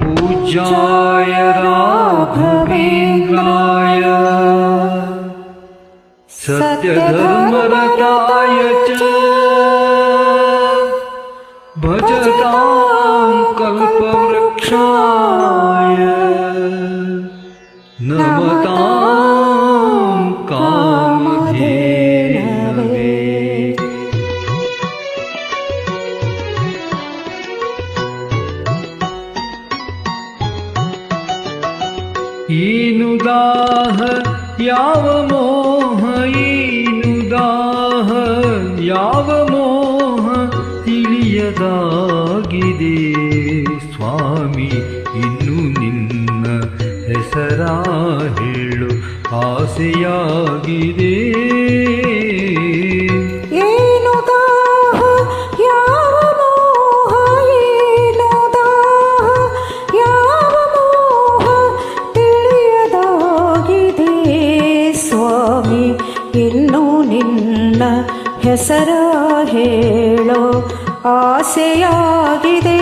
पूज्याय राघवेन्द्राय सत्यधर्मरताय च भजतां कल्पवृक्षाय नमतां कामधेनवे ಈನು ದಾಹ ಯಾವ ಮೋಹ ಈನು ದಾಹ ಯಾವ ಮೋಹ ತಿಳಿಯದಾಗಿದೆ ಹೆಸರ ಹೇಳು, ಆಸೆಯಾಗಿದೆ. ಏನು ದಾಹ ಯಾವ ಮೋಹ, ಏನು ಯಾವ ಮೋಹ ತಿಳಿಯದಾಗಿದೆ. ಸ್ವಾಮಿ, ಇನ್ನು ನಿನ್ನ ಹೆಸರ ಹೇಳೋ, ಆಸೆಯಾಗಿದೆ.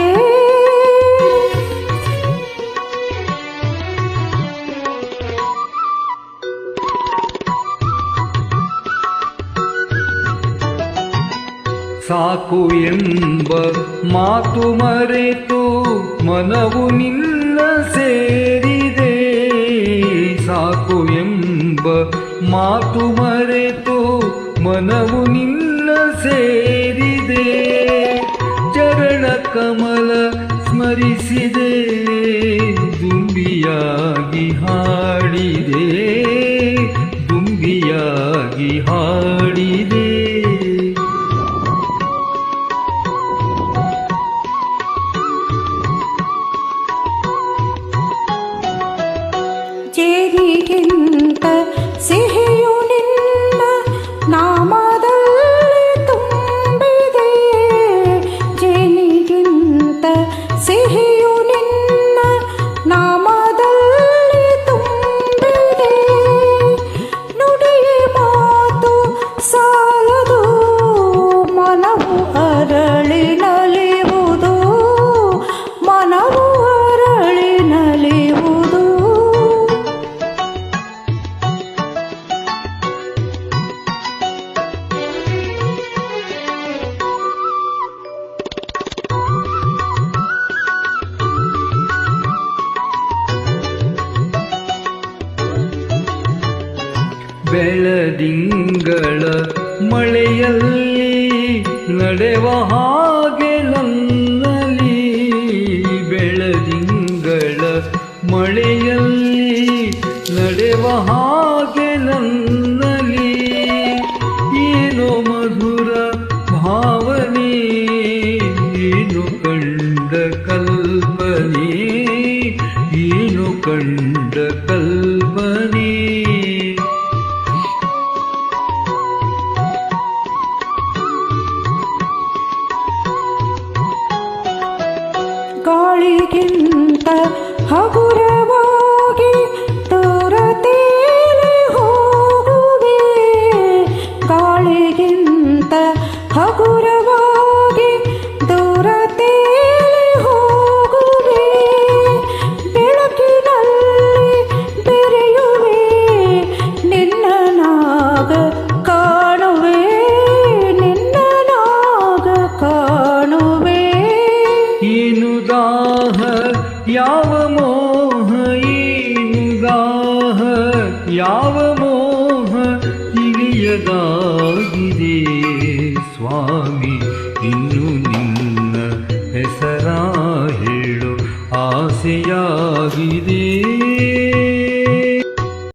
ಸಾಕು ಎಂಬ ಮಾತು ಮರೆತು ಮನವು ನಿಲ್ಲ ಸೇರಿದೆ. ಸಾಕು ಎಂಬ ಮಾತು ಮರೆತು ಮನವು ನಿಲ್ಲ ಸೇರಿದೆ. ಚರಣ ಕಮಲ ಸ್ಮರಿಸಿದೆ. ದುಂಬಿಯಾಗಿ ಹಾಡಿದೆ ಕೇಳಿ ಬೆಳದಿಂಗಳ ಮಳೆಯಲ್ಲಿ ನಡೆವ ಹಾಗೆ ನನ್ನಲಿ ಬೆಳದಿಂಗಳ ಮಳೆಯಲ್ಲಿ ನಡೆವ ಹಾಗೆ ಗಾಳಿಗಿಂತ ಹಗುರವಾಗಿ ಯಾವ ಮೋಹ ತಿಳಿಯದಾಗಿದೆ ಸ್ವಾಮಿ ಇನ್ನು ನಿನ್ನ ಹೆಸರ ಹೇಳು ಆಸೆಯಾಗಿದೆ.